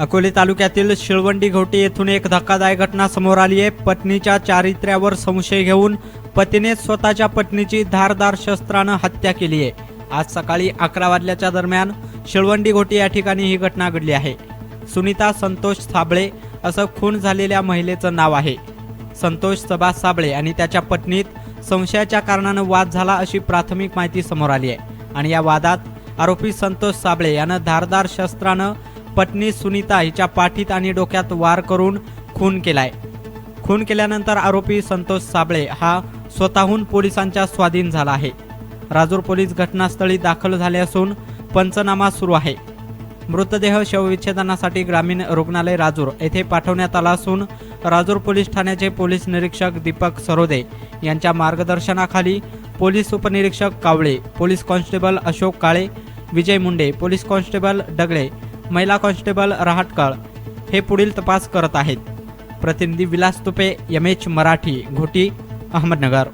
अकोले तालुक्यातील शिळवंडी घोटी येथून एक धक्कादायक घटना समोर आली आहे. पत्नीच्या चारित्र्यावर संशय घेऊन पतीने स्वतःच्या पत्नीची धारदार शस्त्रानं हत्या केली आहे. आज सकाळी अकरा वाजल्याच्या दरम्यान शिळवंडी घोटी या ठिकाणी ही घटना घडली आहे. सुनीता संतोष साबळे असं खून झालेल्या महिलेचं नाव आहे. संतोष सबा साबळे आणि त्याच्या पत्नीत संशयाच्या कारणानं वाद झाला अशी प्राथमिक माहिती समोर आली आहे. आणि या वादात आरोपी संतोष साबळे यानं धारदार शस्त्रानं पत्नी सुनीता हिच्या पाठीत आणि डोक्यात वार करून खून केलाय. खून केल्यानंतर आरोपी संतोष साबळे हा स्वतःहून पोलिसांच्या स्वाधीन झाला आहे. राजूर पोलीस घटनास्थळी दाखल झाले असून पंचनामा सुरू आहे. मृतदेह शवविच्छेदनासाठी ग्रामीण रुग्णालय राजूर येथे पाठवण्यात आला असून राजूर पोलीस ठाण्याचे पोलीस निरीक्षक दीपक सरोदे यांच्या मार्गदर्शनाखाली पोलीस उपनिरीक्षक Kawale police constable Ashok Kale Vijay Munde police constable Dagale महिला कॉन्स्टेबल रहाटकळ हे पुढील तपास करत आहेत. प्रतिनिधी विलास तुपे एम एच मराठी घोटी अहमदनगर.